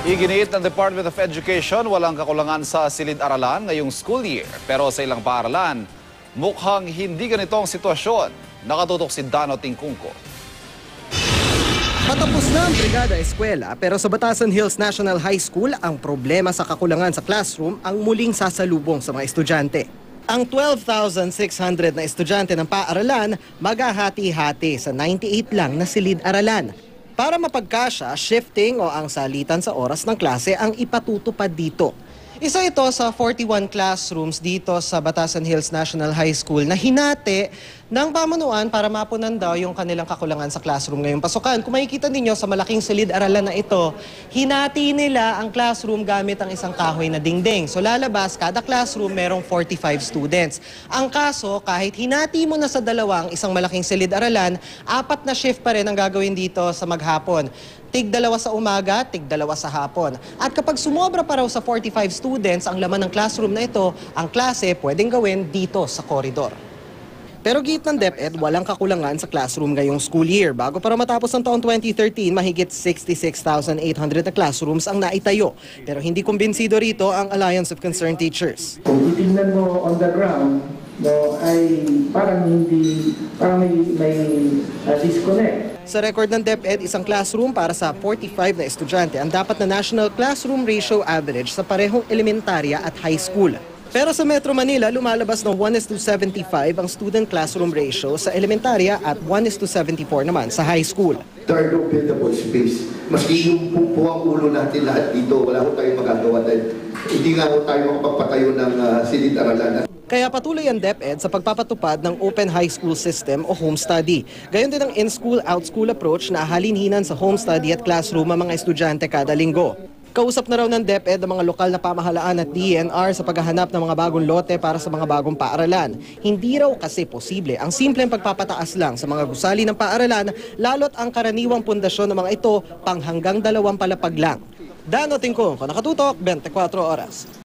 Iginiit ng Department of Education walang kakulangan sa silid-aralan ngayong school year. Pero sa ilang paaralan, mukhang hindi ganito ang sitwasyon. Nakatutok si Dano Tingkungko. Patapos na ang Brigada Eskwela pero sa Batasan Hills National High School ang problema sa kakulangan sa classroom ang muling sasalubong sa mga estudyante. Ang 12,600 na estudyante ng paaralan maghahati-hati sa 98 lang na silid-aralan. Para mapagkasya, shifting o ang salitan sa oras ng klase ang ipatutupad dito. Isa ito sa 41 classrooms dito sa Batasan Hills National High School na hinati ng pamanuan para mapunan daw yung kanilang kakulangan sa classroom ngayong pasukan. Kung makikita ninyo sa malaking silid-aralan na ito, hinati nila ang classroom gamit ang isang kahoy na dingding. So lalabas, kada classroom merong 45 students. Ang kaso, kahit hinati mo na sa dalawang isang malaking silid-aralan, apat na shift pa rin ang gagawin dito sa maghapon tig dalawa sa umaga, tig dalawa sa hapon. At kapag sumobra pa raw sa 45 students ang laman ng classroom na ito, ang klase pwedeng gawin dito sa koridor. Pero git ng DepEd, walang kakulangan sa classroom ngayong school year. Bago para matapos ang taong 2013, mahigit 66,800 na classrooms ang naitayo. Pero hindi kumbinsido rito ang Alliance of Concerned Teachers. Kung titingnan mo on the ground, no, ay parang hindi, parang may, may uh, disconnect. Sa record ng DepEd, isang classroom para sa 45 na estudyante ang dapat na national classroom ratio average sa parehong elementarya at high school. Pero sa Metro Manila, lumalabas ng 1 is to 75 ang student classroom ratio sa elementarya at 1 is to 74 naman sa high school. There are no buildable space. Maski yung pumpo ang ulo natin lahat dito, wala ko tayong magagawa dahil hindi nga ho tayo makapagpatayo ng uh, silid-aralan. Kaya patuloy ang DepEd sa pagpapatupad ng Open High School System o home study. Gayon din ang in-school, out-school approach na halinhinan sa home study at classroom ang mga estudyante kada linggo. Kausap na raw ng DepEd ang mga lokal na pamahalaan at DNR sa paghahanap ng mga bagong lote para sa mga bagong paaralan. Hindi raw kasi posible ang simpleng pagpapataas lang sa mga gusali ng paaralan lalot ang karaniwang pundasyon ng mga ito pang hanggang dalawang palapag lang. Dano Tingkong, nakatutok, 24 oras.